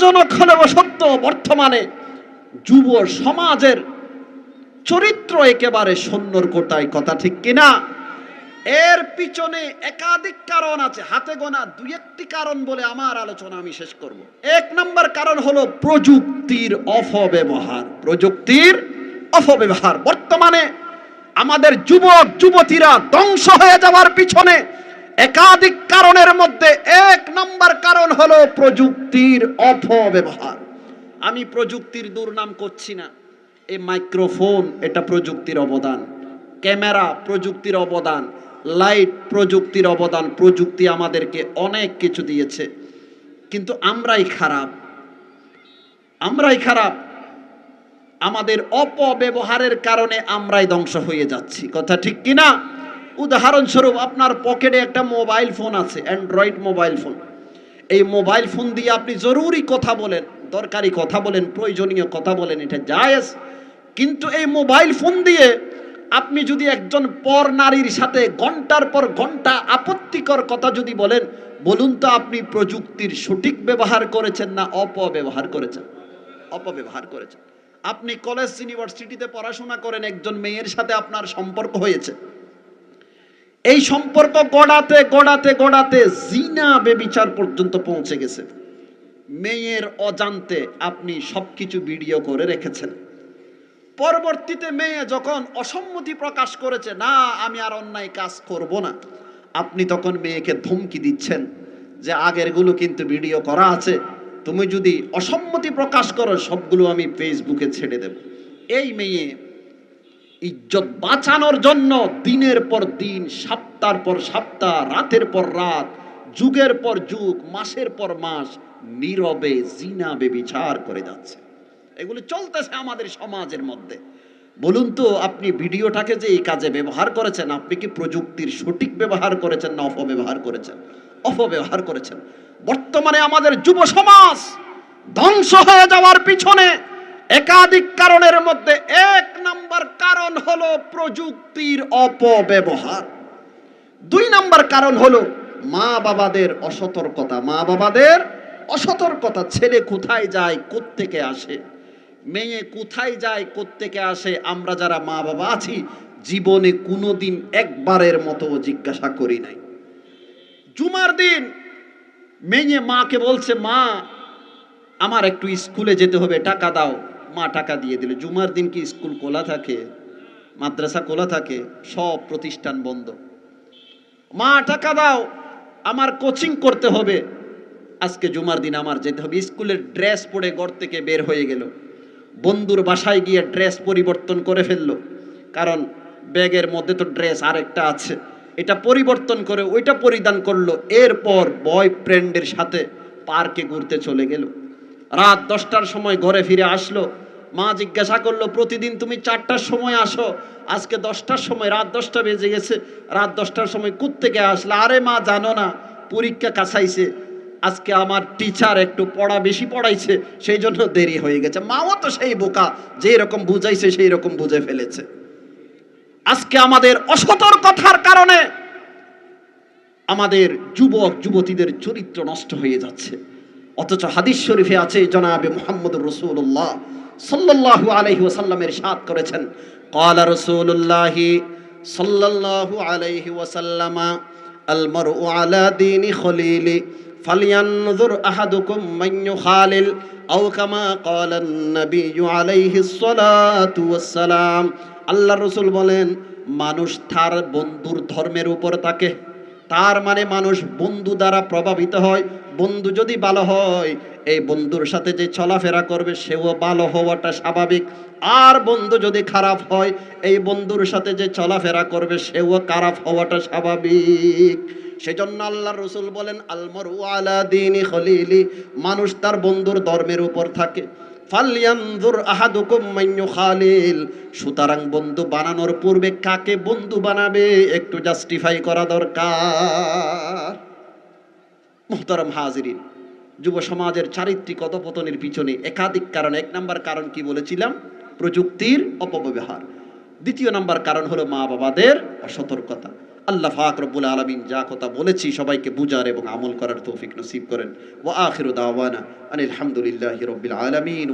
দুঃখজনক হলেও সত্য বর্তমানে যুব সমাজের চরিত্র একেবারে সন্ন্যর কোটায়, কথা ঠিক কিনা? এর পিছনে একাধিক কারণ আছে, হাতে গোনা দুই একটি কারণ বলে আমার আলোচনা আমি শেষ করব। এক নম্বর কারণ হলো প্রযুক্তির অপব্যবহার প্রযুক্তির অপব্যবহার। বর্তমানে আমাদের যুবক, যুবতীরা ধ্বংস হয়ে যাওয়ার পিছনে একাধিক কারণের মধ্যে এক নম্বর কারণ প্রযুক্তির অপব্যবহার। আমি প্রযুক্তির দুর্নাম করছি না। এই মাইক্রোফোন, এটা প্রযুক্তির অবদান। ক্যামেরা, প্রযুক্তির অবদান। লাইট, প্রযুক্তির অবদান। প্রযুক্তি আমাদেরকে অনেক কিছু দিয়েছে। কিন্তু আমরাই খারাপ। আমরাই খারাপ। আমাদের অপব্যবহারের কারণে আমরাই ধ্বংস হয়ে যাচ্ছি। কথা ঠিক কি না উদাহরণস্বরূপ আপনার পকেটে একটা মোবাইল ফোন আছে, অ্যান্ড্রয়েড মোবাইল ফোন। এই মোবাইল ফোন দিয়ে আপনি জরুরি কথা বলেন, দরকারি কথা বলেন, প্রয়োজনীয় কথা বলেন, এটা জায়েজ। কিন্তু এই মোবাইল ফোন দিয়ে আপনি যদি একজন পর নারীর সাথে ঘণ্টার পর ঘণ্টা আপত্তিকর কথা যদি বলেন, বলুন তো আপনি প্রযুক্তির সঠিক ব্যবহার করেছেন না অপব্যবহার করেছেন? অপব্যবহার করেছেন। আপনি কলেজ, ইউনিভার্সিটিতে পড়াশোনা করেন, একজন মেয়ের সাথে আপনার সম্পর্ক হয়েছে। এই সম্পর্ক গড়াতে গড়াতে গড়াতে জিনা বেবিচার পর্যন্ত পৌঁছে গেছে। মেয়ের অজান্তে আপনি সবকিছু ভিডিও করে রেখেছেন। পরবর্তীতে মেয়ে যখন অসম্মতি প্রকাশ করেছে, না, আমি আর অন্যায় কাজ করব না। আপনি তখন মেয়েকে ধমকি দিচ্ছেন যে, আগেরগুলো কিন্তু ভিডিও করা আছে। তুমি যদি অসম্মতি প্রকাশ করো, সবগুলো আমি ফেসবুকে ছেড়ে দেব। এই মেয়ে ইজ্জত বাঁচানোর জন্য দিনের পর দিন সপ্তাহ পর সপ্তাহ, রাতের পর রাত, যুগের পর যুগ, মাসের পর মাস নীরবে জিনা বেবিচার করে যাচ্ছে। এগুলো চলতেছে আমাদের সমাজের মধ্যে। বলুন তো, আপনি ভিডিওটাকে যে এই কাজে ব্যবহার করেছেন, আপনি কি প্রযুক্তির সঠিক ব্যবহার করেছেন না অপব্যবহার করেছেন? অপব্যবহার করেছেন। বর্তমানে আমাদের যুব সমাজ ধ্বংস হয়ে যাওয়ার পিছনে একাধিক কারণের মধ্যে এক নম্বর কারণ হলো প্রযুক্তির অপব্যবহার। দুই নম্বর কারণ হলো মা বাবাদের অসতর্কতা। মা বাবাদের অসতর্কতা, ছেলে কোথায় যায়, কোত্থেকে আসে? মেয়ে কোথায় যায়, কোত্থেকে আসে? আমরা যারা মা বাবা আছি, জীবনে কোনোদিন একবারের মতো জিজ্ঞাসা করি নাই। জুমার দিন মেয়ে মাকে বলছে, মা, আমার একটু স্কুলে যেতে হবে, টাকা দাও। মা টাকা দিয়ে দিল। জুমার দিন কি স্কুল খোলা থাকে? মাদ্রাসা খোলা থাকে? সব প্রতিষ্ঠান বন্ধ। মা, টাকা দাও, আমার কোচিং করতে হবে। আজকে জুমার দিন আমার যেতে হবে। স্কুলের ড্রেস পরে ঘর থেকে বের হয়ে গেল। বন্ধুর বাসায় গিয়ে ড্রেস পরিবর্তন করে ফেলল। কারণ ব্যাগের মধ্যে তো ড্রেস আরেকটা আছে। এটা পরিবর্তন করে ওইটা পরিধান করল। এরপর বয়ফ্রেন্ডের সাথে পার্কে ঘুরতে চলে গেল। রাত দশটার সময় ঘরে ফিরে আসলো। মা জিজ্ঞাসা করল, প্রতিদিন তুমি চারটার সময় আসো? আজকে দশটার সময়, রাত দশটা বেজে গেছে। রাত দশটার সময় থেকে আসলে? আরে মা, জানো না, পরীক্ষা কাছাইছে। আজকে আমার টিচার একটু পড়া বেশি পড়াইছে সেই জন্য দেরি হয়ে গেছে। মাও তো সেই বোকা যেই রকম বুঝাইছে সেই রকম বুঝে ফেলেছে। আজকে আমাদের অসতর্কতার কারণে আমাদের যুবক, যুবতীদের চরিত্র নষ্ট হয়ে যাচ্ছে। অথচ হাদিস শরীফে আছে, জনাবে মোহাম্মদ রসুল্লাহ সাল্লাল্লাহু আলাইহি ওয়াসাল্লামের সাথ করেছেন। ক্বালা রাসূলুল্লাহ সাল্লাল্লাহু আলাইহি ওয়াসাল্লামা আল মারউ আলা দীনি খলিলি ফালয়ানজুর আহাদুকুম মান ইউখালিল, আও কামা ক্বালা রসুল বলেন, মানুষ তার বন্ধুর ধর্মের উপর তাকে তার মানে মানুষ বন্ধু দ্বারা প্রভাবিত হয়। বন্ধু যদি ভালো হয়, এই বন্ধুর সাথে যে চলাফেরা করবে, সেও ভালো হওয়াটা স্বাভাবিক। আর বন্ধু যদি খারাপ হয়, এই বন্ধুর সাথে যে চলাফেরা করবে, সেও খারাপ হওয়াটা স্বাভাবিক। সেজন্য আল্লাহ রসুল বলেন আলমর আলা দিনী খলিলি। মানুষ তার বন্ধুর ধর্মের উপর থাকে। আহাদুকুম খালিল সুতরাং বন্ধু বানানোর পূর্বে কাকে বন্ধু বানাবে একটু জাস্টিফাই করা দরকার। হাজিরিন, যুব সমাজের চারিত্রিক অধপতনের পিছনে একাধিক কারণ, এক নাম্বার কারণ কি বলেছিলাম? প্রযুক্তির অপব্যবহার। দ্বিতীয় নাম্বার কারণ হলো মা বাবাদের অসতর্কতা। আল্লাহ ফাক রব্বুল আলমিন যা কথা বলেছি সবাইকে বুঝার এবং আমল করার তৌফিক নসিব করেন। ও আখিরু দাওয়ানা আনিল হামদুলিল্লাহি রব্বিল আলামিন।